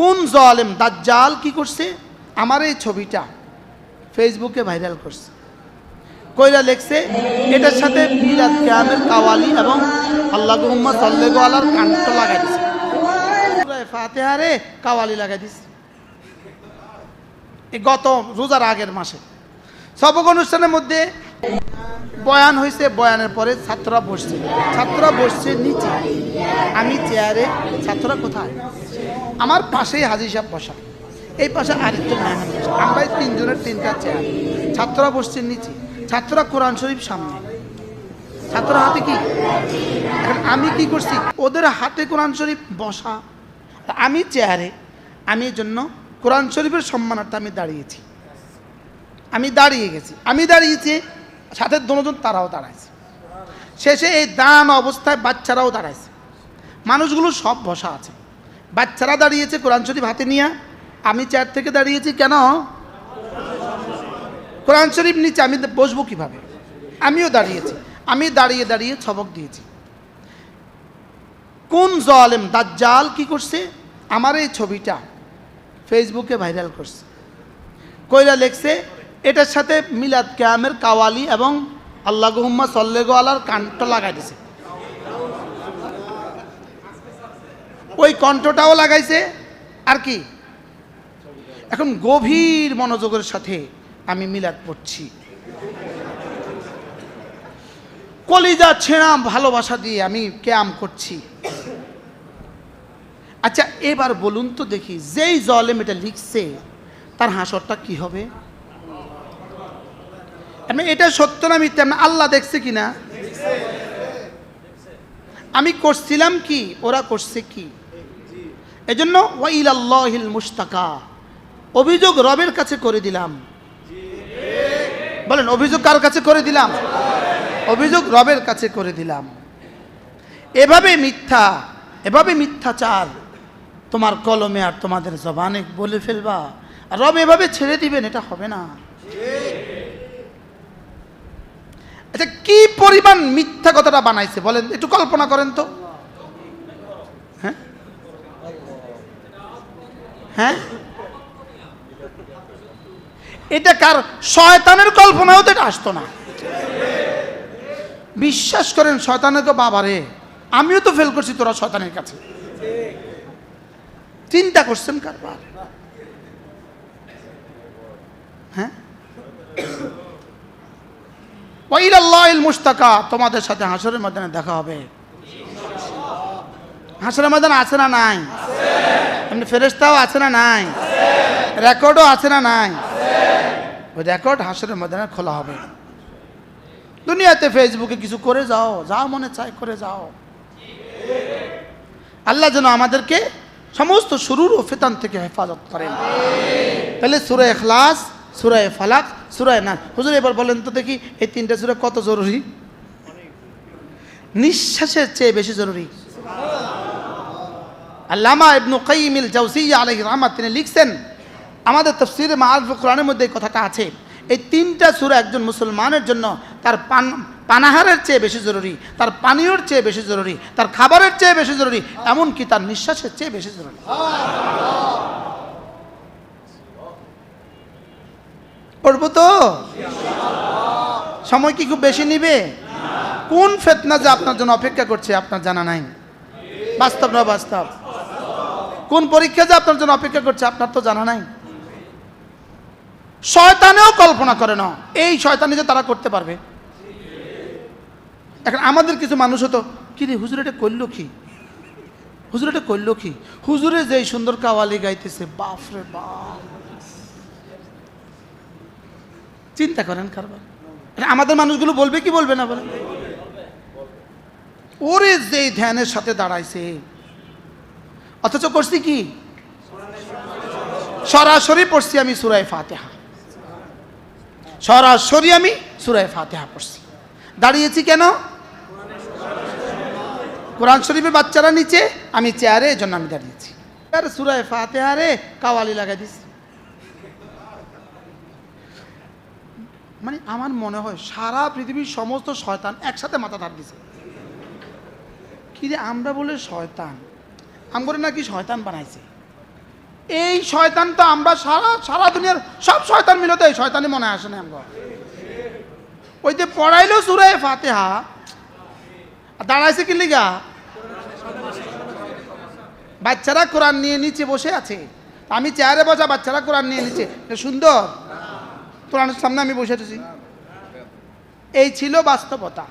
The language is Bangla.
কোন জলেম দাজ্জাল কি করছে? আমার এই ছবিটা ফেসবুকে ভাইরাল করছে। কইরা লেখছে, এটার সাথে মিলাদ কেয়ামের কাওয়ালি এবং আল্লাহ গুম্মা সল্লেগো আলার কান্ত লাগাই দিছে। ফাতেহারে কাওয়ালি লাগাই দিছে। গত রোজার আগের মাসে। সবক অনুষ্ঠানের মধ্যে বয়ান হয়েছে বয়ানের পরে ছাত্ররা বসছে। ছাত্ররা বসছে নিচে। আমি চেয়ারে, ছাত্ররা কোথায়? আমার পাশেই হাজির সাহেব বসা। এই পাশে আরেকজন মেহমান বসা। আমরা তিনজনের তিনটা চেয়ার। ছাত্ররা বসছে নিচে। ছাত্ররা কোরআন শরীফ সামনে। ছাত্ররা হাতে কি? এখন আমি কি করছি? ওদের হাতে কোরআন শরীফ বসা। আমি চেয়ারে। আমি জন্য কোরআন শরীফের সম্মানার্থে আমি দাঁড়িয়েছি। আমি দাঁড়িয়ে গেছি। আমি দাঁড়িয়েছি সাথে দুজন তারাও দাঁড়াইছে। শেষে এই দান অবস্থায় বাচ্চারাও দাঁড়াইছে। মানুষগুলো সব বসা আছে। বাচ্চারা দাঁড়িয়েছে কোরআন শরীফ হাতে নিয়ে। আমি চেয়ার থেকে দাঁড়িয়েছি, কেন? কোরআন শরীফ নিচে আমি বসবো কীভাবে? আমিও দাঁড়িয়েছি। আমি দাঁড়িয়ে দাঁড়িয়ে ছবক দিয়েছি। কোন জলেম দাজ্জাল কি করছে? আমার এই ছবিটা ফেসবুকে ভাইরাল করছে। কইরা লেখছে এটার সাথে মিলাদ কেয়ামের কাওয়ালি এবং আল্লাহ গুম্মা সল্লেগো আলার লাগাই দিছে। ওই কণ্ঠটাও লাগাইছে। আর কি? এখন গভীর মনোযোগের সাথে আমি মিলাদ পড়ছি। কলিজা ছেঁড়া ভালোবাসা দিয়ে আমি ক্যাম করছি। আচ্ছা এবার বলুন তো দেখি, যেই জলেম এটা লিখছে, তার হাসরটা কি হবে? আমি এটা সত্য না মিথ্যা? না আল্লাহ দেখছে কি না আমি করছিলাম কি? ওরা করছে কি? এজন্য ওয়াইল মুস্তাকা অভিযোগ রবের কাছে করে দিলাম। বলেন, অভিযোগ কার কাছে করে দিলাম? অভিযোগ রবের কাছে করে দিলাম। এভাবে মিথ্যা, এভাবে মিথ্যাচার তোমার কলমে আর তোমাদের জবানে বলে ফেলবা। আর রব এভাবে ছেড়ে দিবেন, এটা হবে না। আচ্ছা কি পরিমাণ মিথ্যা কথাটা বানাইছে বলেন? একটু কল্পনা করেন তো। হ্যাঁ? হ্যাঁ? এটা কার? শয়তানের কল্পনাও তো এটা আসতো না। বিশ্বাস করেন শয়তানের তো বাবারে আমিও তো ফেল করছি তোরা শয়তানের কাছে। চিন্তা করছেন কারবার হ্যাঁ? ওয়াইলাল্লাহিল মুস্তাকা তোমাদের সাথে হাসরের ময়দানে দেখা হবে। হাসরের ময়দানে আছে না নাই? এমনি ফেরেস্তাও আছে না নাই? রেকর্ডও আছে না নাই? ওই রেকর্ড হাসরের ময়দানে খোলা হবে। দুনিয়াতে ফেসবুকে কিছু করে যাও, যা মনে চায় করে যাও। আল্লাহ যেন আমাদেরকে সমস্ত শুরুর ও ফেতান থেকে হেফাজত করেন। তাহলে সুরায় এখলাস সুরায় ফালাক, সুরায় না হুজুর, এবার বলেন তো দেখি, এই তিনটা সুরা কত জরুরি? নিঃশ্বাসের চেয়ে বেশি জরুরি। আল্লামা ইবনু কাইমিল জাউসিয়া আলাইহি রহমাত, তিনি লিখছেন, আমাদের তফসিরে মাআরিফ কোরআনের মধ্যে কথাটা আছে। এই তিনটা সূরা একজন মুসলমানের জন্য তার পান, পানাহারের চেয়ে বেশি জরুরি, তার পানীয়র চেয়ে বেশি জরুরি, তার খাবারের চেয়ে বেশি জরুরি, এমনকি তার নিঃশ্বাসের চেয়ে বেশি জরুরি। পড়ব তো? সময় কি খুব বেশি নিবে? কোন ফেতনা যে আপনার জন্য অপেক্ষা করছে আপনার জানা নাই? বাস্তব না বাস্তব? কোন পরীক্ষা যে আপনার জন্য অপেক্ষা করছে আপনার তো জানা নাই? শয়তানেও কল্পনা করে না, এই শয়তানি যে তারা করতে পারবে। এখন আমাদের কিছু মানুষ হতো, কি রে, হুজুর এটা করল কি? হুজুর এটা করল কি? হুজুরে যে সুন্দর কাওয়ালি গাইতেছে বাপ রে বাপ। চিন্তা করেন কারবার। আমাদের মানুষগুলো বলবে কি বলবে না বলেন? ওরে যে ধ্যানের সাথে দাঁড়াইছে। অথচ করছি কি? সরাসরি পড়ছি আমি সুরায় ফাতেহা। সরাসরি আমি সুরায় ফাতেহা পড়ছি। দাঁড়িয়েছি কেন? কোরআন শরীফের বাচ্চারা নিচে, আমি চেয়ারে এই জন্য আমি দাঁড়িয়েছি। আর সুরায় ফাতেহারে কাওয়ালি লাগাই দিছি। মানে আমার মনে হয় সারা পৃথিবীর সমস্ত শয়তান একসাথে মাথা ধার দিছে। কি রে আমরা বলে শয়তান? আমগরে নাকি শয়তান বানাইছে? এই শয়তান তো আমরা সারা সারা দুনিয়ার সব শয়তান মিলে তো এই শয়তানি মনে আসে না আমরা ওই যে পড়াইলো সুরে ফাতেহা দাঁড়াইছে কি লিগা? বাচ্চারা কোরআন নিয়ে নিচে বসে আছে। আমি চেয়ারে বসা বাচ্চারা কোরআন নিয়ে নিচে। সুন্দর? কোরআনের সামনে আমি বসে আছি। এই ছিল বাস্তবতা।